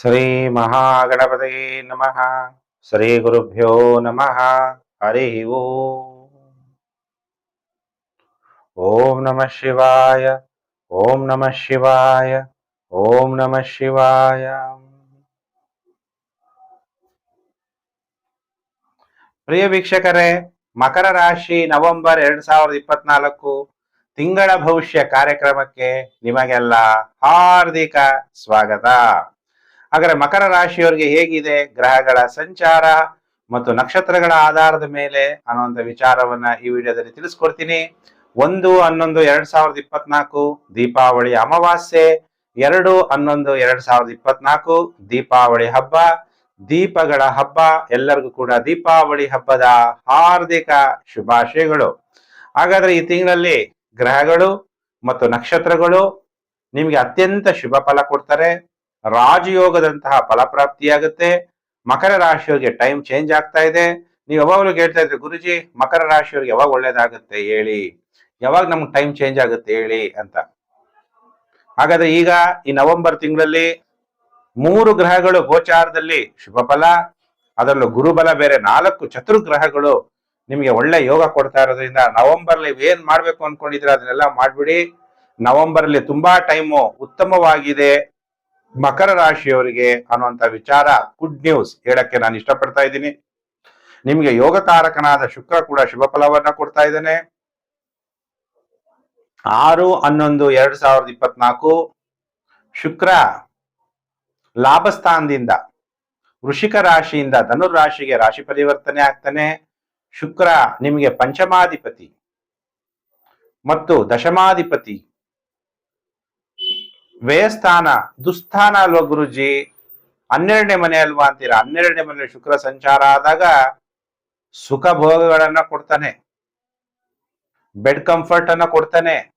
ಶ್ರೀ ಮಹಾಗಣಪತಯೇ ನಮಃ. ಶ್ರೀ ಗುರುಭ್ಯೋ ನಮಃ. ಹರಿ ಓಂ. ಓಂ ನಮಃ ಶಿವಾಯ. ಓಂ ನಮಃ ಶಿವಾಯ. ಓಂ ನಮಃ ಶಿವಾಯ. ಪ್ರಿಯ ವೀಕ್ಷಕರೇ, ಮಕರ ರಾಶಿ ನವೆಂಬರ್ ಎರಡ್ ಸಾವಿರದ ಇಪ್ಪತ್ನಾಲ್ಕು ತಿಂಗಳ ಭವಿಷ್ಯ ಕಾರ್ಯಕ್ರಮಕ್ಕೆ ನಿಮಗೆಲ್ಲ ಹಾರ್ದಿಕ ಸ್ವಾಗತ. ಹಾಗಾದ್ರೆ ಮಕರ ರಾಶಿಯವರಿಗೆ ಹೇಗಿದೆ ಗ್ರಹಗಳ ಸಂಚಾರ ಮತ್ತು ನಕ್ಷತ್ರಗಳ ಆಧಾರದ ಮೇಲೆ ಅನ್ನುವಂಥ ವಿಚಾರವನ್ನ ಈ ವಿಡಿಯೋದಲ್ಲಿ ತಿಳಿಸ್ಕೊಡ್ತೀನಿ. ಒಂದು, ಹನ್ನೊಂದು, ಎರಡ್ ಸಾವಿರದ ಇಪ್ಪತ್ನಾಲ್ಕು, ದೀಪಾವಳಿ ಅಮಾವಾಸ್ಯೆ. ಎರಡು, ಹನ್ನೊಂದು, ಎರಡ್ ಸಾವಿರದ ಇಪ್ಪತ್ನಾಲ್ಕು, ದೀಪಾವಳಿ ಹಬ್ಬ. ದೀಪಗಳ ಹಬ್ಬ, ಎಲ್ಲರಿಗೂ ಕೂಡ ದೀಪಾವಳಿ ಹಬ್ಬದ ಹಾರ್ದಿಕ ಶುಭಾಶಯಗಳು. ಹಾಗಾದ್ರೆ ಈ ತಿಂಗಳಲ್ಲಿ ಗ್ರಹಗಳು ಮತ್ತು ನಕ್ಷತ್ರಗಳು ನಿಮಗೆ ಅತ್ಯಂತ ಶುಭ ಫಲ ಕೊಡ್ತಾರೆ. ರಾಜಯೋಗದಂತಹ ಫಲಪ್ರಾಪ್ತಿಯಾಗುತ್ತೆ. ಮಕರ ರಾಶಿಯವರಿಗೆ ಟೈಮ್ ಚೇಂಜ್ ಆಗ್ತಾ ಇದೆ. ನೀವು ಯಾವಾಗಲೂ ಕೇಳ್ತಾ ಇದ್ರೆ, ಗುರುಜಿ, ಮಕರ ರಾಶಿಯವರಿಗೆ ಯಾವಾಗ ಒಳ್ಳೇದಾಗುತ್ತೆ ಹೇಳಿ. ಯಾವಾಗ ನಮ್ಗೆ ಟೈಮ್ ಚೇಂಜ್ ಆಗುತ್ತೆ ಹೇಳಿ ಅಂತ. ಹಾಗಾದ್ರೆ ಈಗ ಈ ನವೆಂಬರ್ ತಿಂಗಳಲ್ಲಿ ಮೂರು ಗ್ರಹಗಳು ಗೋಚಾರದಲ್ಲಿ ಶುಭ ಫಲ, ಅದರಲ್ಲೂ ಗುರುಬಲ ಬೇರೆ ನಾಲ್ಕು ಚತುರ್ಗ್ರಹಗಳು ನಿಮಗೆ ಒಳ್ಳೆ ಯೋಗ ಕೊಡ್ತಾ ಇರೋದ್ರಿಂದ ನವೆಂಬರ್ ಏನ್ ಮಾಡ್ಬೇಕು ಅನ್ಕೊಂಡಿದ್ರೆ ಅದನ್ನೆಲ್ಲ ಮಾಡ್ಬಿಡಿ. ನವೆಂಬರ್ ಅಲ್ಲಿ ತುಂಬಾ ಟೈಮು ಉತ್ತಮವಾಗಿದೆ. ಮಕರ ರಾಶಿಯವರಿಗೆ ಅನ್ನುವಂತ ವಿಚಾರ ಗುಡ್ ನ್ಯೂಸ್ ಹೇಳಕ್ಕೆ ನಾನು ಇಷ್ಟಪಡ್ತಾ ಇದ್ದೀನಿ. ನಿಮಗೆ ಯೋಗಕಾರಕನಾದ ಶುಕ್ರ ಕೂಡ ಶುಭ ಫಲವನ್ನ ಕೊಡ್ತಾ ಇದ್ದಾನೆ. ಆರು ಹನ್ನೊಂದು ಎರಡ್ ಸಾವಿರದ ಇಪ್ಪತ್ನಾಲ್ಕು ಶುಕ್ರ ಲಾಭಸ್ಥಾನದಿಂದ ವೃಷಿಕ ರಾಶಿಯಿಂದ ಧನುರ್ ರಾಶಿಗೆ ರಾಶಿ ಪರಿವರ್ತನೆ ಆಗ್ತಾನೆ. ಶುಕ್ರ ನಿಮಗೆ ಪಂಚಮಾಧಿಪತಿ ಮತ್ತು ದಶಮಾಧಿಪತಿ ವ್ಯಯಸ್ಥಾನ, ದುಸ್ಥಾನ ಅಲ್ವಾ ಗುರುಜಿ? ಹನ್ನೆರಡನೇ ಮನೆ ಅಲ್ವಾ ಅಂತೀರಾ? ಹನ್ನೆರಡನೇ ಮನೆ ಶುಕ್ರ ಸಂಚಾರ ಆದಾಗ ಸುಖ ಭೋಗಗಳನ್ನ ಕೊಡ್ತಾನೆ. ಬೆಡ್ ಕಂಫರ್ಟ್ ಅನ್ನ ಕೊಡ್ತಾನೆ.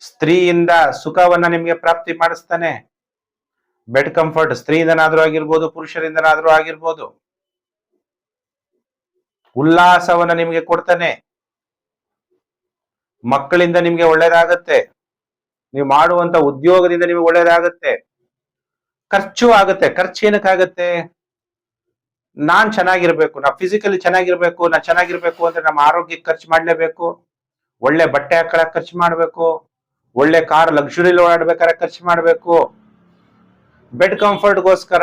ಸ್ತ್ರೀಯಿಂದ ಸುಖವನ್ನ ನಿಮ್ಗೆ ಪ್ರಾಪ್ತಿ ಮಾಡಿಸ್ತಾನೆ. ಬೆಡ್ ಕಂಫರ್ಟ್ ಸ್ತ್ರೀಯಿಂದನಾದ್ರೂ ಆಗಿರ್ಬೋದು, ಪುರುಷರಿಂದನಾದ್ರೂ ಆಗಿರ್ಬೋದು. ಉಲ್ಲಾಸವನ್ನ ನಿಮ್ಗೆ ಕೊಡ್ತಾನೆ. ಮಕ್ಕಳಿಂದ ನಿಮ್ಗೆ ಒಳ್ಳೇದಾಗತ್ತೆ. ನೀವು ಮಾಡುವಂತ ಉದ್ಯೋಗದಿಂದ ನಿಮಗೆ ಒಳ್ಳೇದಾಗತ್ತೆ. ಖರ್ಚು ಆಗುತ್ತೆ. ಖರ್ಚು ಏನಕ್ಕಾಗತ್ತೆ? ನಾನ್ ಚೆನ್ನಾಗಿರ್ಬೇಕು. ನಾ ಫಿಸಿಕಲಿ ಚೆನ್ನಾಗಿರ್ಬೇಕು. ನಾ ಚೆನ್ನಾಗಿರ್ಬೇಕು ಅಂದ್ರೆ ನಮ್ಮ ಆರೋಗ್ಯಕ್ಕೆ ಖರ್ಚು ಮಾಡ್ಲೇಬೇಕು. ಒಳ್ಳೆ ಬಟ್ಟೆ ಹಾಕೊಳಕ್ ಖರ್ಚು ಮಾಡ್ಬೇಕು. ಒಳ್ಳೆ ಕಾರ್ ಲಕ್ಸುರಿಲಿ ಓಡಾಡ್ಬೇಕಾದ್ರೆ ಖರ್ಚು ಮಾಡ್ಬೇಕು. ಬೆಡ್ ಕಂಫರ್ಟ್ಗೋಸ್ಕರ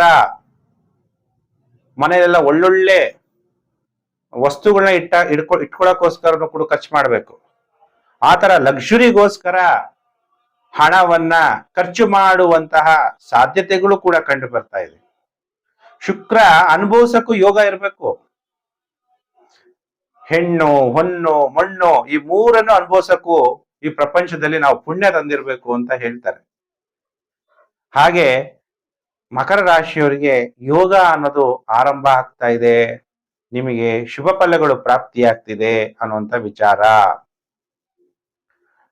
ಮನೆಯಲ್ಲೆಲ್ಲ ಒಳ್ಳೊಳ್ಳೆ ವಸ್ತುಗಳನ್ನ ಇಟ್ಟ, ಇಟ್ಕೊ, ಇಟ್ಕೊಳಕ್ಕೋಸ್ಕರನು ಕೂಡ ಖರ್ಚು ಮಾಡಬೇಕು. ಆ ಥರ ಲಕ್ಸುರಿಗೋಸ್ಕರ ಹಣವನ್ನ ಖರ್ಚು ಮಾಡುವಂತಹ ಸಾಧ್ಯತೆಗಳು ಕೂಡ ಕಂಡು ಬರ್ತಾ ಇದೆ. ಶುಕ್ರ ಅನುಭವಿಸಕ್ಕೂ ಯೋಗ ಇರಬೇಕು. ಹೆಣ್ಣು ಹೊನ್ನು ಮಣ್ಣು ಈ ಮೂರನ್ನು ಅನುಭವಿಸಕ್ಕೂ ಈ ಪ್ರಪಂಚದಲ್ಲಿ ನಾವು ಪುಣ್ಯ ತಂದಿರಬೇಕು ಅಂತ ಹೇಳ್ತಾರೆ. ಹಾಗೆ ಮಕರ ರಾಶಿಯವರಿಗೆ ಯೋಗ ಅನ್ನೋದು ಆರಂಭ ಆಗ್ತಾ ಇದೆ. ನಿಮಗೆ ಶುಭ ಫಲಗಳು ಪ್ರಾಪ್ತಿಯಾಗ್ತಿದೆ ಅನ್ನುವಂಥ ವಿಚಾರ.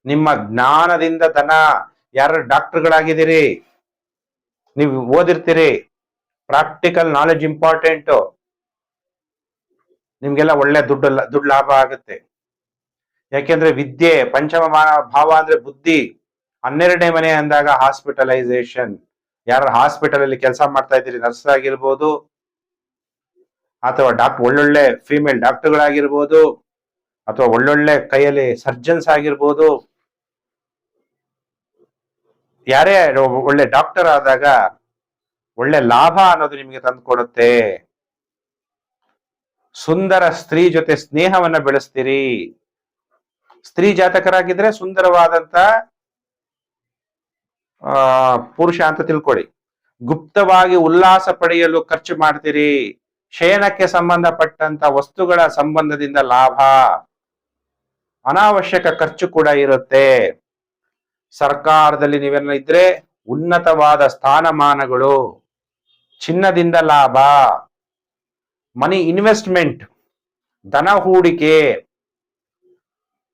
ನಿಮ್ಮ ಜ್ಞಾನದಿಂದ ಧನ ಯಾರು ಡಾಕ್ಟರ್ಗಳಾಗಿದ್ದೀರಿ? ನೀವು ಓದಿರ್ತೀರಿ. Practical knowledge important. ನಿಮ್ಗೆಲ್ಲ ಒಳ್ಳೆ ದುಡ್ಡು ದುಡ್ಡು ಲಾಭ ಆಗುತ್ತೆ. ಯಾಕೆಂದ್ರೆ ವಿದ್ಯೆ, ಪಂಚಮ ಭಾವ ಅಂದ್ರೆ ಬುದ್ಧಿ. ಹನ್ನೆರಡನೇ ಮನೆ ಅಂದಾಗ ಹಾಸ್ಪಿಟಲೈಸೇಷನ್. ಯಾರು ಹಾಸ್ಪಿಟಲ್ ಅಲ್ಲಿ ಕೆಲಸ ಮಾಡ್ತಾ ಇದ್ದೀರಿ, ನರ್ಸ್ ಆಗಿರ್ಬೋದು, ಅಥವಾ ಡಾಕ್ಟರ್ ಒಳ್ಳೊಳ್ಳೆ ಫೀಮೇಲ್ ಡಾಕ್ಟರ್ಗಳಾಗಿರ್ಬೋದು ಅಥವಾ ಒಳ್ಳೊಳ್ಳೆ ಕೈಯಲ್ಲಿ ಸರ್ಜನ್ಸ್ ಆಗಿರ್ಬೋದು. ಯಾರೇ ಒಳ್ಳೆ ಡಾಕ್ಟರ್ ಆದಾಗ ಒಳ್ಳೆ ಲಾಭ ಅನ್ನೋದು ನಿಮಗೆ ತಂದುಕೊಡುತ್ತೆ ಸುಂದರ ಸ್ತ್ರೀ ಜೊತೆ ಸ್ನೇಹವನ್ನ ಬೆಳೆಸ್ತೀರಿ. ಸ್ತ್ರೀ ಜಾತಕರಾಗಿದ್ರೆ ಸುಂದರವಾದಂತ, ಆ, ಪುರುಷ ಅಂತ ತಿಳ್ಕೊಳ್ಳಿ. ಗುಪ್ತವಾಗಿ ಉಲ್ಲಾಸ ಪಡೆಯಲು ಖರ್ಚು ಮಾಡ್ತೀರಿ. ಶಯನಕ್ಕೆ ಸಂಬಂಧಪಟ್ಟಂತ ವಸ್ತುಗಳ ಸಂಬಂಧದಿಂದ ಲಾಭ. ಅನಾವಶ್ಯಕ ಖರ್ಚು ಕೂಡ ಇರುತ್ತೆ. ಸರ್ಕಾರದಲ್ಲಿ ನೀವೆಲ್ಲ ಇದ್ರೆ ಉನ್ನತವಾದ ಸ್ಥಾನಮಾನಗಳು, ಚಿನ್ನದಿಂದ ಲಾಭ, ಮನಿ ಇನ್ವೆಸ್ಟ್ಮೆಂಟ್ ಧನ ಹೂಡಿಕೆ,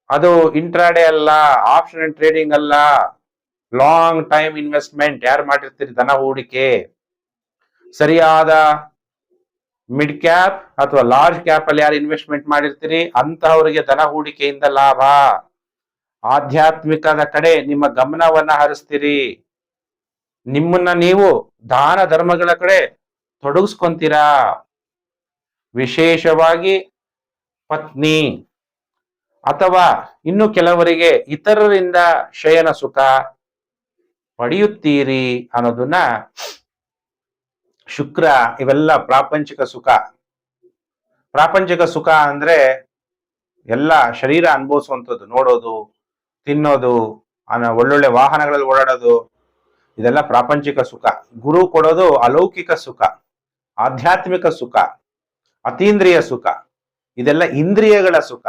ಅದು ಇಂಟ್ರಾಡೇ ಅಲ್ಲ, ಆಪ್ಷನ್ ಟ್ರೇಡಿಂಗ್ ಅಲ್ಲ, ಲಾಂಗ್ ಟೈಮ್ ಇನ್ವೆಸ್ಟ್ಮೆಂಟ್, ಯಾರು ಮಾಡಿರ್ತೀರಿ ದನ ಹೂಡಿಕೆ? ಸರಿಯಾದ ಮಿಡ್ ಕ್ಯಾಪ್ ಅಥವಾ ಲಾರ್ಜ್ ಕ್ಯಾಪ್ ಅಲ್ಲಿ ಯಾರು ಇನ್ವೆಸ್ಟ್ಮೆಂಟ್ ಮಾಡಿರ್ತೀರಿ? ಅಂತಹವರಿಗೆ ಧನ ಹೂಡಿಕೆಯಿಂದ ಲಾಭ. ಆಧ್ಯಾತ್ಮಿಕದ ಕಡೆ ನಿಮ್ಮ ಗಮನವನ್ನ ಹರಿಸ್ತೀರಿ. ನಿಮ್ಮನ್ನ ನೀವು ದಾನ ಧರ್ಮಗಳ ಕಡೆ ತೊಡಗಿಸ್ಕೊಂತೀರಾ? ವಿಶೇಷವಾಗಿ ಪತ್ನಿ ಅಥವಾ ಇನ್ನು ಕೆಲವರಿಗೆ ಇತರರಿಂದ ಶಯನ ಸುಖ ಪಡೆಯುತ್ತೀರಿ ಅನ್ನೋದನ್ನ ಶುಕ್ರ ಇವೆಲ್ಲ ಪ್ರಾಪಂಚಿಕ ಸುಖ. ಪ್ರಾಪಂಚಿಕ ಸುಖ ಅಂದ್ರೆ ಎಲ್ಲ ಶರೀರ ಅನುಭವಿಸುವಂಥದ್ದು, ನೋಡೋದು, ತಿನ್ನೋದು ಒಳ್ಳೊಳ್ಳೆ ವಾಹನಗಳಲ್ಲಿ ಓಡಾಡೋದು, ಇದೆಲ್ಲ ಪ್ರಾಪಂಚಿಕ ಸುಖ. ಗುರು ಕೊಡೋದು ಅಲೌಕಿಕ ಸುಖ, ಆಧ್ಯಾತ್ಮಿಕ ಸುಖ, ಅತೀಂದ್ರಿಯ ಸುಖ, ಇದೆಲ್ಲ ಇಂದ್ರಿಯಗಳ ಸುಖ.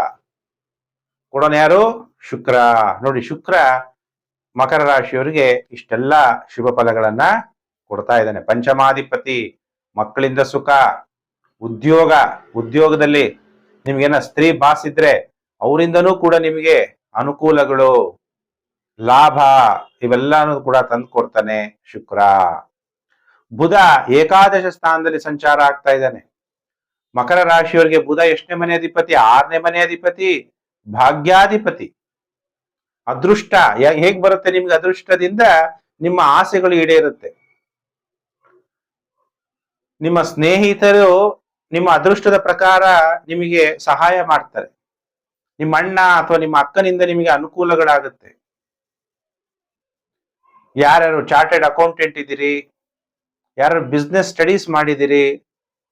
ಕೊಡೋನು ಯಾರು? ಶುಕ್ರ. ನೋಡಿ, ಶುಕ್ರ ಮಕರ ರಾಶಿಯವರಿಗೆ ಇಷ್ಟೆಲ್ಲ ಶುಭ ಫಲಗಳನ್ನ ಕೊಡ್ತಾ ಇದ್ದಾನೆ. ಪಂಚಮಾಧಿಪತಿ ಮಕ್ಕಳಿಂದ ಸುಖ, ಉದ್ಯೋಗ, ಉದ್ಯೋಗದಲ್ಲಿ ನಿಮ್ಗೇನ ಸ್ತ್ರೀ ಬಾಸ್ ಇದ್ರೆ ಅವರಿಂದನೂ ಕೂಡ ನಿಮಗೆ ಅನುಕೂಲಗಳು, ಲಾಭ ಇವೆಲ್ಲಾನು ಕೂಡ ತಂದು ಕೊಡ್ತಾನೆ ಶುಕ್ರ. ಬುಧ ಏಕಾದಶ ಸ್ಥಾನದಲ್ಲಿ ಸಂಚಾರ ಆಗ್ತಾ ಇದ್ದಾನೆ. ಮಕರ ರಾಶಿಯವರಿಗೆ ಬುಧ ಎಷ್ಟನೇ ಮನೆ ಅಧಿಪತಿ, ಆರನೇ ಮನೆ ಅಧಿಪತಿ, ಭಾಗ್ಯಾಧಿಪತಿ. ಅದೃಷ್ಟ ಹೇಗ್ ಬರುತ್ತೆ ನಿಮ್ಗೆ ಅದೃಷ್ಟದಿಂದ ನಿಮ್ಮ ಆಸೆಗಳು ಈಡೇರುತ್ತೆ. ನಿಮ್ಮ ಸ್ನೇಹಿತರು ನಿಮ್ಮ ಅದೃಷ್ಟದ ಪ್ರಕಾರ ನಿಮಗೆ ಸಹಾಯ ಮಾಡ್ತಾರೆ. ನಿಮ್ಮ ಅಣ್ಣ ಅಥವಾ ನಿಮ್ಮ ಅಕ್ಕನಿಂದ ನಿಮಗೆ ಅನುಕೂಲಗಳಾಗುತ್ತೆ. ಯಾರ್ಯಾರು ಚಾರ್ಟೆಡ್ ಅಕೌಂಟೆಂಟ್ ಇದ್ದೀರಿ ಯಾರು ಬಿಸ್ನೆಸ್ ಸ್ಟಡೀಸ್ ಮಾಡಿದಿರಿ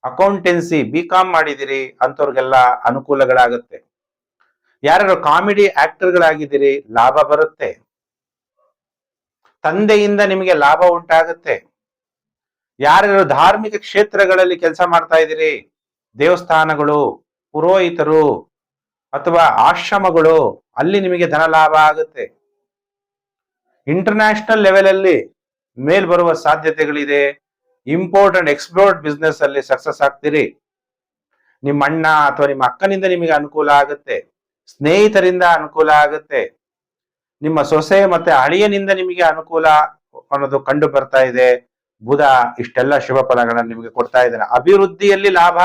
ಅಕೌಂಟೆನ್ಸಿ ಬಿ ಕಾಮ್ ಮಾಡಿದಿರಿ ಅಂಥವ್ರಿಗೆಲ್ಲ ಅನುಕೂಲಗಳಾಗುತ್ತೆ. ಯಾರು ಕಾಮಿಡಿ ಆಕ್ಟರ್ಗಳಾಗಿದ್ದೀರಿ ಲಾಭ ಬರುತ್ತೆ. ತಂದೆಯಿಂದ ನಿಮಗೆ ಲಾಭ ಉಂಟಾಗುತ್ತೆ. ಯಾರ್ಯಾರು ಧಾರ್ಮಿಕ ಕ್ಷೇತ್ರಗಳಲ್ಲಿ ಕೆಲಸ ಮಾಡ್ತಾ ಇದ್ದೀರಿ? ದೇವಸ್ಥಾನಗಳು, ಪುರೋಹಿತರು ಅಥವಾ ಆಶ್ರಮಗಳು, ಅಲ್ಲಿ ನಿಮಗೆ ಧನ ಲಾಭ ಆಗುತ್ತೆ. ಇಂಟರ್ನ್ಯಾಷನಲ್ ಲೆವೆಲ್ ಅಲ್ಲಿ ಮೇಲ್ ಬರುವ ಸಾಧ್ಯತೆಗಳಿದೆ. ಇಂಪೋರ್ಟ್ ಅಂಡ್ ಎಕ್ಸ್ಪೋರ್ಟ್ ಬಿಸ್ನೆಸ್ ಅಲ್ಲಿ ಸಕ್ಸಸ್ ಆಗ್ತೀರಿ. ನಿಮ್ಮ ಅಣ್ಣ ಅಥವಾ ನಿಮ್ಮ ಅಕ್ಕನಿಂದ ನಿಮಗೆ ಅನುಕೂಲ ಆಗುತ್ತೆ. ಸ್ನೇಹಿತರಿಂದ ಅನುಕೂಲ ಆಗುತ್ತೆ. ನಿಮ್ಮ ಸೊಸೆ ಮತ್ತೆ ಅಳಿಯನಿಂದ ನಿಮಗೆ ಅನುಕೂಲ ಅನ್ನೋದು ಕಂಡು ಬರ್ತಾ ಇದೆ. ಬುಧ ಇಷ್ಟೆಲ್ಲ ಶುಭ ಫಲಗಳನ್ನು ನಿಮಗೆ ಕೊಡ್ತಾ ಇದ್ದಾನೆ. ಅಭಿವೃದ್ಧಿಯಲ್ಲಿ ಲಾಭ.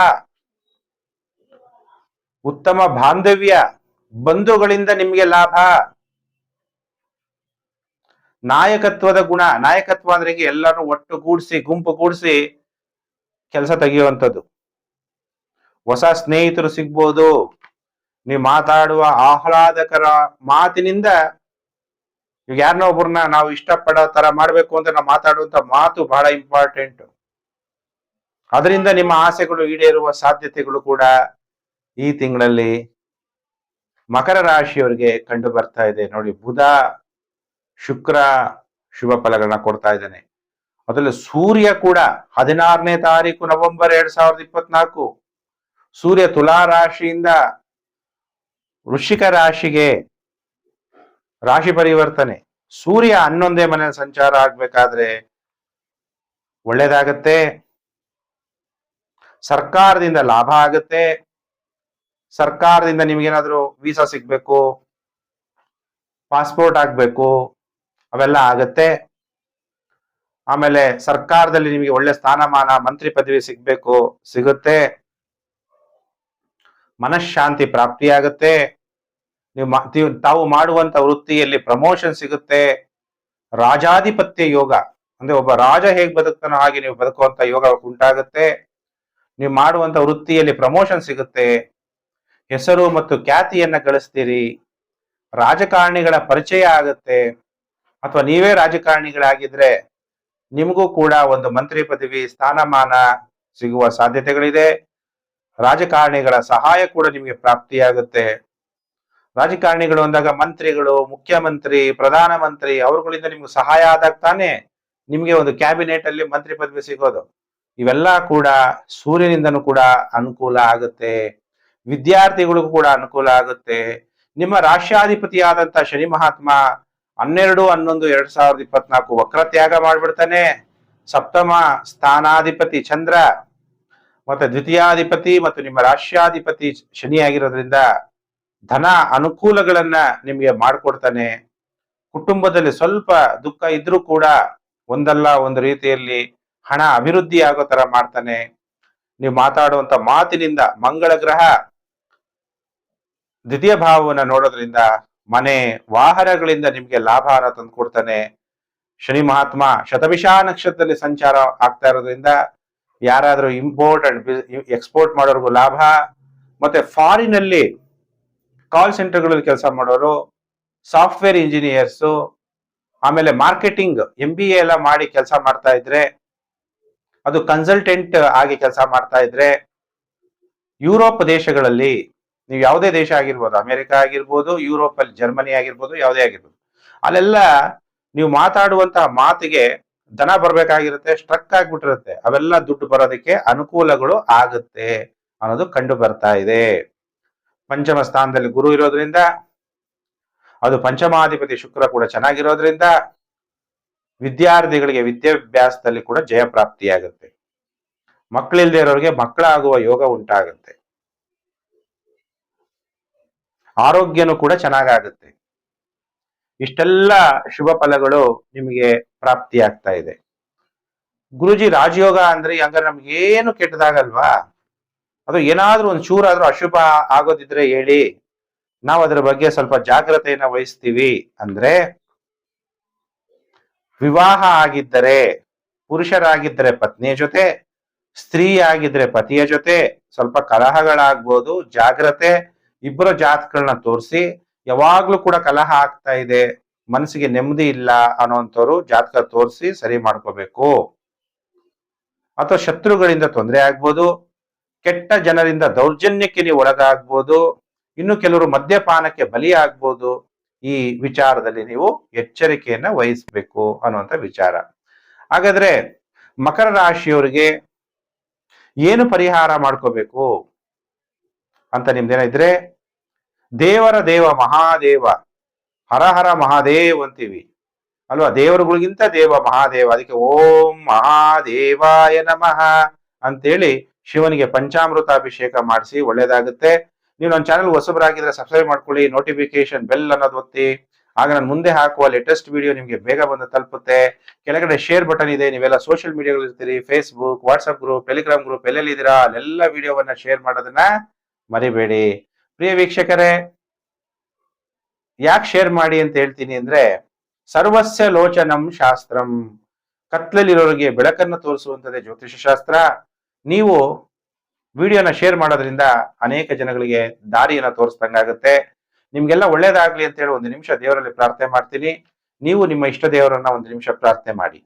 ಉತ್ತಮ ಬಾಂಧವ್ಯ ಬಂಧುಗಳಿಂದ ನಿಮಗೆ ಲಾಭ. ನಾಯಕತ್ವದ ಗುಣ. ನಾಯಕತ್ವ ಅಂದ್ರೆ ಎಲ್ಲರೂ ಒಟ್ಟು ಒಟ್ಟುಗೂಡಿಸಿ ಗುಂಪು ಕೂಡಿಸಿ ಕೆಲಸ ತೆಗೆಯುವಂಥದ್ದು. ಹೊಸ ಸ್ನೇಹಿತರು ಸಿಗ್ಬೋದು. ನೀವು ಮಾತಾಡುವ ಆಹ್ಲಾದಕರ ಮಾತಿನಿಂದ ಈಗ ಯಾರನ್ನೋ ಒಬ್ಬರನ್ನ ನಾವು ಇಷ್ಟಪಡೋ ತರ ಮಾಡ್ಬೇಕು ಅಂತ ನಾವು ಮಾತಾಡುವಂತ ಮಾತು ಬಹಳ ಇಂಪಾರ್ಟೆಂಟ್ ಅದರಿಂದ ನಿಮ್ಮ ಆಸೆಗಳು ಈಡೇರುವ ಸಾಧ್ಯತೆಗಳು ಕೂಡ ಈ ತಿಂಗಳಲ್ಲಿ ಮಕರ ರಾಶಿಯವರಿಗೆ ಕಂಡು ಬರ್ತಾ ಇದೆ. ನೋಡಿ, ಬುಧ ಶುಕ್ರ ಶುಭ ಫಲಗಳನ್ನ ಕೊಡ್ತಾ ಇದ್ದಾನೆ. ಅದರಲ್ಲಿ ಸೂರ್ಯ ಕೂಡ ಹದಿನಾರನೇ ತಾರೀಕು ನವೆಂಬರ್ ಎರಡ್ ಸಾವಿರದ ಇಪ್ಪತ್ನಾಲ್ಕು. ಸೂರ್ಯ ತುಲಾ ರಾಶಿಯಿಂದ ವೃಶ್ಚಿಕ ರಾಶಿಗೆ ರಾಶಿ ಪರಿವರ್ತನೆ. ಸೂರ್ಯ ಹನ್ನೊಂದೇ ಮನೆ ಸಂಚಾರ ಆಗ್ಬೇಕಾದ್ರೆ ಒಳ್ಳೇದಾಗತ್ತೆ. ಸರ್ಕಾರದಿಂದ ಲಾಭ ಆಗುತ್ತೆ. ಸರ್ಕಾರದಿಂದ ನಿಮ್ಗೇನಾದ್ರೂ ವೀಸಾ ಸಿಗ್ಬೇಕು, ಪಾಸ್ಪೋರ್ಟ್ ಆಗ್ಬೇಕು ಅವೆಲ್ಲ ಆಗತ್ತೆ. ಆಮೇಲೆ ಸರ್ಕಾರದಲ್ಲಿ ನಿಮಗೆ ಒಳ್ಳೆ ಸ್ಥಾನಮಾನ, ಮಂತ್ರಿ ಪದವಿ ಸಿಗ್ಬೇಕು, ಸಿಗುತ್ತೆ. ಮನಃಶಾಂತಿ ಪ್ರಾಪ್ತಿಯಾಗುತ್ತೆ. ನೀವು ತಾವು ಮಾಡುವಂತ ವೃತ್ತಿಯಲ್ಲಿ ಪ್ರಮೋಷನ್ ಸಿಗುತ್ತೆ. ರಾಜಾಧಿಪತ್ಯ ಯೋಗ. ಅಂದ್ರೆ ಒಬ್ಬ ರಾಜ ಹೇಗ್ ಬದುಕ್ತಾನೋ ಹಾಗೆ ನೀವು ಬದುಕುವಂತ ಯೋಗ ಉಂಟಾಗುತ್ತೆ. ನೀವು ಮಾಡುವಂತ ವೃತ್ತಿಯಲ್ಲಿ ಪ್ರಮೋಷನ್ ಸಿಗುತ್ತೆ. ಹೆಸರು ಮತ್ತು ಖ್ಯಾತಿಯನ್ನ ಗಳಿಸ್ತೀರಿ. ರಾಜಕಾರಣಿಗಳ ಪರಿಚಯ ಆಗುತ್ತೆ. ಅಥವಾ ನೀವೇ ರಾಜಕಾರಣಿಗಳಾಗಿದ್ರೆ ನಿಮಗೂ ಕೂಡ ಒಂದು ಮಂತ್ರಿ ಪದವಿ, ಸ್ಥಾನಮಾನ ಸಿಗುವ ಸಾಧ್ಯತೆಗಳಿದೆ. ರಾಜಕಾರಣಿಗಳ ಸಹಾಯ ಕೂಡ ನಿಮಗೆ ಪ್ರಾಪ್ತಿಯಾಗುತ್ತೆ. ರಾಜಕಾರಣಿಗಳು ಅಂದಾಗ ಮಂತ್ರಿಗಳು, ಮುಖ್ಯಮಂತ್ರಿ, ಪ್ರಧಾನಮಂತ್ರಿ ಅವರುಗಳಿಂದ ನಿಮ್ಗೆ ಸಹಾಯ ಆದಾಗ ತಾನೆ ನಿಮಗೆ ಒಂದು ಕ್ಯಾಬಿನೆಟ್ ಅಲ್ಲಿ ಮಂತ್ರಿ ಪದವಿ ಸಿಗೋದು. ಇವೆಲ್ಲ ಕೂಡ ಸೂರ್ಯನಿಂದನೂ ಕೂಡ ಅನುಕೂಲ ಆಗುತ್ತೆ. ವಿದ್ಯಾರ್ಥಿಗಳಿಗೂ ಕೂಡ ಅನುಕೂಲ ಆಗುತ್ತೆ. ನಿಮ್ಮ ರಾಷ್ಟ್ರಾಧಿಪತಿಯಾದಂತ ಶನಿ ಮಹಾತ್ಮ ಹನ್ನೆರಡು, ಹನ್ನೊಂದು, ಎರಡ್ ಸಾವಿರದ ಇಪ್ಪತ್ನಾಲ್ಕು ವಕ್ರತ್ಯಾಗ ಮಾಡ್ಬಿಡ್ತಾನೆ. ಸಪ್ತಮ ಸ್ಥಾನಾಧಿಪತಿ ಚಂದ್ರ, ಮತ್ತೆ ದ್ವಿತೀಯಾಧಿಪತಿ ಮತ್ತು ನಿಮ್ಮ ರಾಷ್ಟ್ರಾಧಿಪತಿ ಶನಿ ಆಗಿರೋದ್ರಿಂದ ಧನ ಅನುಕೂಲಗಳನ್ನ ನಿಮಗೆ ಮಾಡಿಕೊಡ್ತಾನೆ. ಕುಟುಂಬದಲ್ಲಿ ಸ್ವಲ್ಪ ದುಃಖ ಇದ್ರೂ ಕೂಡ ಒಂದಲ್ಲ ಒಂದು ರೀತಿಯಲ್ಲಿ ಹಣ ಅಭಿವೃದ್ಧಿ ಆಗೋ ತರ ಮಾಡ್ತಾನೆ. ನೀವು ಮಾತಾಡುವಂತ ಮಾತಿನಿಂದ ಮಂಗಳ ಗ್ರಹ ದ್ವಿತೀಯ ಭಾವವನ್ನ ನೋಡೋದ್ರಿಂದ ಮನೆ ವಾಹನಗಳಿಂದ ನಿಮಗೆ ಲಾಭನ ತಂದು ಕೊಡ್ತಾನೆ. ಶನಿ ಮಹಾತ್ಮ ಶತಭಿಷಾ ನಕ್ಷತ್ರದಲ್ಲಿ ಸಂಚಾರ ಆಗ್ತಾ ಇರೋದ್ರಿಂದ ಯಾರಾದ್ರೂ ಇಂಪೋರ್ಟ್ ಅಂಡ್ ಎಕ್ಸ್ಪೋರ್ಟ್ ಮಾಡೋರ್ಗು ಲಾಭ. ಮತ್ತೆ ಫಾರಿನ್ ಅಲ್ಲಿ ಕಾಲ್ ಸೆಂಟರ್ಗಳಲ್ಲಿ ಕೆಲಸ ಮಾಡೋರು ಸಾಫ್ಟ್ವೇರ್ ಇಂಜಿನಿಯರ್ಸು ಆಮೇಲೆ ಮಾರ್ಕೆಟಿಂಗ್ ಎಂ ಬಿ ಎ ಎಲ್ಲ ಮಾಡಿ ಕೆಲಸ ಮಾಡ್ತಾ ಇದ್ರೆ, ಅದು ಕನ್ಸಲ್ಟೆಂಟ್ ಆಗಿ ಕೆಲಸ ಮಾಡ್ತಾ ಇದ್ರೆ, ಯುರೋಪ್ ದೇಶಗಳಲ್ಲಿ, ನೀವು ಯಾವುದೇ ದೇಶ ಆಗಿರ್ಬೋದು, ಅಮೆರಿಕ ಆಗಿರ್ಬೋದು ಯುರೋಪ್ ಅಲ್ಲಿ ಜರ್ಮನಿ ಆಗಿರ್ಬೋದು, ಯಾವುದೇ ಆಗಿರ್ಬೋದು, ಅಲ್ಲೆಲ್ಲ ನೀವು ಮಾತಾಡುವಂತಹ ಮಾತಿಗೆ ದನ ಬರ್ಬೇಕಾಗಿರುತ್ತೆ ಸ್ಟ್ರಕ್ ಆಗ್ಬಿಟ್ಟಿರುತ್ತೆ, ಅವೆಲ್ಲ ದುಡ್ಡು ಬರೋದಕ್ಕೆ ಅನುಕೂಲಗಳು ಆಗುತ್ತೆ ಅನ್ನೋದು ಕಂಡು ಬರ್ತಾ ಇದೆ. ಪಂಚಮ ಸ್ಥಾನದಲ್ಲಿ ಗುರು ಇರೋದ್ರಿಂದ, ಅದು ಪಂಚಮಾಧಿಪತಿ ಶುಕ್ರ ಕೂಡ ಚೆನ್ನಾಗಿರೋದ್ರಿಂದ ವಿದ್ಯಾರ್ಥಿಗಳಿಗೆ ವಿದ್ಯಾಭ್ಯಾಸದಲ್ಲಿ ಕೂಡ ಜಯ ಮಕ್ಕಳಿಲ್ಲದೆ ಇರೋರಿಗೆ ಮಕ್ಕಳಾಗುವ ಯೋಗ ಉಂಟಾಗುತ್ತೆ. ಆರೋಗ್ಯನೂ ಕೂಡ ಚೆನ್ನಾಗಾಗುತ್ತೆ. ಇಷ್ಟೆಲ್ಲ ಶುಭ ಫಲಗಳು ನಿಮಗೆ ಪ್ರಾಪ್ತಿಯಾಗ್ತಾ ಇದೆ. ಗುರುಜಿ ರಾಜಯೋಗ ಅಂದ್ರೆ ಹಂಗಾರೆ ನಮ್ಗೆ ಏನು ಕೆಟ್ಟದಾಗಲ್ವಾ? ಅದು ಏನಾದ್ರೂ ಒಂದು ಚೂರಾದ್ರೂ ಅಶುಭ ಆಗೋದಿದ್ರೆ ಹೇಳಿ ನಾವು ಅದರ ಬಗ್ಗೆ ಸ್ವಲ್ಪ ಜಾಗ್ರತೆಯನ್ನ ವಹಿಸ್ತೀವಿ ಅಂದ್ರೆ ವಿವಾಹ ಆಗಿದ್ದರೆ ಪುರುಷರಾಗಿದ್ದರೆ ಪತ್ನಿಯ ಜೊತೆ ಸ್ತ್ರೀ ಆಗಿದ್ರೆ ಪತಿಯ ಜೊತೆ ಸ್ವಲ್ಪ ಕಲಹಗಳಾಗ್ಬೋದು, ಜಾಗ್ರತೆ ಇಬ್ಬರ ಜಾತಗಳನ್ನ ತೋರಿಸಿ ಯಾವಾಗ್ಲೂ ಕೂಡ ಕಲಹ ಆಗ್ತಾ ಇದೆ, ಮನಸ್ಸಿಗೆ ನೆಮ್ಮದಿ ಇಲ್ಲ ಅನ್ನೋಂಥವ್ರು ಜಾತಕ ತೋರಿಸಿ ಸರಿ ಮಾಡ್ಕೋಬೇಕು. ಅಥವಾ ಶತ್ರುಗಳಿಂದ ತೊಂದರೆ ಆಗ್ಬೋದು ಕೆಟ್ಟ ಜನರಿಂದ ದೌರ್ಜನ್ಯಕ್ಕೆ ನೀವು ಒಳಗಾಗ್ಬೋದು, ಇನ್ನು ಕೆಲವರು ಮದ್ಯಪಾನಕ್ಕೆ ಬಲಿಯಾಗ್ಬೋದು, ಈ ವಿಚಾರದಲ್ಲಿ ನೀವು ಎಚ್ಚರಿಕೆಯನ್ನ ವಹಿಸ್ಬೇಕು ಅನ್ನುವಂಥ ವಿಚಾರ. ಹಾಗಾದ್ರೆ ಮಕರ ರಾಶಿಯವರಿಗೆ ಏನು ಪರಿಹಾರ ಮಾಡ್ಕೋಬೇಕು ಅಂತ ನಿಮ್ದೇನಿದ್ರೆ ದೇವರ ದೇವ ಮಹಾದೇವ, ಹರ ಹರ ಮಹಾದೇವ್ ಅಂತೀವಿ. ಅಲ್ವಾ? ದೇವರುಗಳಿಗಿಂತ ದೇವ ಮಹಾದೇವ, ಅದಕ್ಕೆ ಓಂ ಮಹಾದೇವಾಯ ನಮಃ ಅಂತೇಳಿ ಶಿವನಿಗೆ ಪಂಚಾಮೃತ ಅಭಿಷೇಕ ಮಾಡಿಸಿ, ಒಳ್ಳೇದಾಗುತ್ತೆ. ನೀವು ನನ್ನ ಚಾನಲ್ ಹೊಸಬರಾಗಿದ್ರೆ ಸಬ್ಸ್ಕ್ರೈಬ್ ಮಾಡ್ಕೊಳ್ಳಿ ನೋಟಿಫಿಕೇಶನ್ ಬೆಲ್ ಅನ್ನೋದು ಒತ್ತಿ. ಆಗ ನಾನು ಮುಂದೆ ಹಾಕುವ ಲೇಟೆಸ್ಟ್ ವಿಡಿಯೋ ನಿಮಗೆ ಬೇಗ ಬಂದು ತಲುಪುತ್ತೆ. ಕೆಳಗಡೆ ಶೇರ್ ಬಟನ್ ಇದೆ, ನೀವೆಲ್ಲ ಸೋಷಿಯಲ್ ಮೀಡಿಯಾಗಳು ಇರ್ತೀರಿ. Facebook WhatsApp group Telegram group ಎಲ್ಲೆಲ್ಲಿ ಇದ್ದೀರಾ, ಅಲ್ಲೆಲ್ಲ ವಿಡಿಯೋವನ್ನ ಶೇರ್ ಮಾಡೋದನ್ನ ಮರಿಬೇಡಿ. ಪ್ರಿಯ ವೀಕ್ಷಕರೇ, ಯಾಕೆ ಶೇರ್ ಮಾಡಿ ಅಂತ ಹೇಳ್ತೀನಿ ಅಂದ್ರೆ, ಸರ್ವಸ್ಯ ಲೋಚನಂ ಶಾಸ್ತ್ರಂ. ಕತ್ಲಲ್ಲಿರೋರಿಗೆ ಬೆಳಕನ್ನು ತೋರಿಸುವಂತದ್ದೇ ಜ್ಯೋತಿಷ ಶಾಸ್ತ್ರ. ನೀವು ವಿಡಿಯೋನ ಶೇರ್ ಮಾಡೋದ್ರಿಂದ ಅನೇಕ ಜನಗಳಿಗೆ ದಾರಿಯನ್ನ ತೋರಿಸ್ದಂಗಾಗುತ್ತೆ. ನಿಮ್ಗೆಲ್ಲ ಒಳ್ಳೇದಾಗ್ಲಿ ಅಂತ ಹೇಳಿ ಒಂದು ನಿಮಿಷ ದೇವರಲ್ಲಿ ಪ್ರಾರ್ಥನೆ ಮಾಡ್ತೀನಿ. ನೀವು ನಿಮ್ಮ ಇಷ್ಟ ದೇವರನ್ನ ಒಂದು ನಿಮಿಷ ಪ್ರಾರ್ಥನೆ ಮಾಡಿ.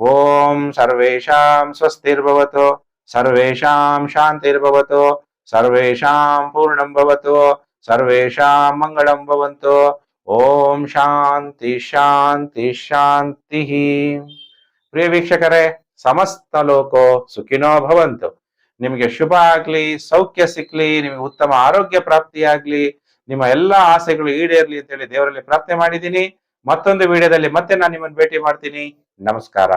ಓಂ ಸರ್ವೇಶಾಂ ಸ್ವಸ್ತಿರ್ಭವತು ಸರ್ವೇಶಾಂ ಶಾಂತಿರ್ಭವತು ಸರ್ವೇಶಾಂ ಪೂರ್ಣಂ ಭವತು ಸರ್ವೇಶಾಂ ಮಂಗಳಂ ಭವಂತು. ಓಂ ಶಾಂತಿ ಶಾಂತಿ ಶಾಂತಿ. ಪ್ರಿಯ ವೀಕ್ಷಕರೇ ಸಮಸ್ತ ಲೋಕೋ ಸುಖಿನೋ ಭವಂತು. ನಿಮಗೆ ಶುಭ ಆಗ್ಲಿ, ಸೌಖ್ಯ ಸಿಕ್ಲಿ, ನಿಮಗೆ ಉತ್ತಮ ಆರೋಗ್ಯ ಪ್ರಾಪ್ತಿಯಾಗ್ಲಿ, ನಿಮ್ಮ ಎಲ್ಲಾ ಆಸೆಗಳು ಈಡೇರ್ಲಿ ಅಂತ ಹೇಳಿ ದೇವರಲ್ಲಿ ಪ್ರಾರ್ಥನೆ ಮಾಡಿದ್ದೀನಿ. ಮತ್ತೊಂದು ವಿಡಿಯೋದಲ್ಲಿ ಮತ್ತೆ ನಾನು ನಿಮ್ಮನ್ನು ಭೇಟಿ ಮಾಡ್ತೀನಿ. ನಮಸ್ಕಾರ.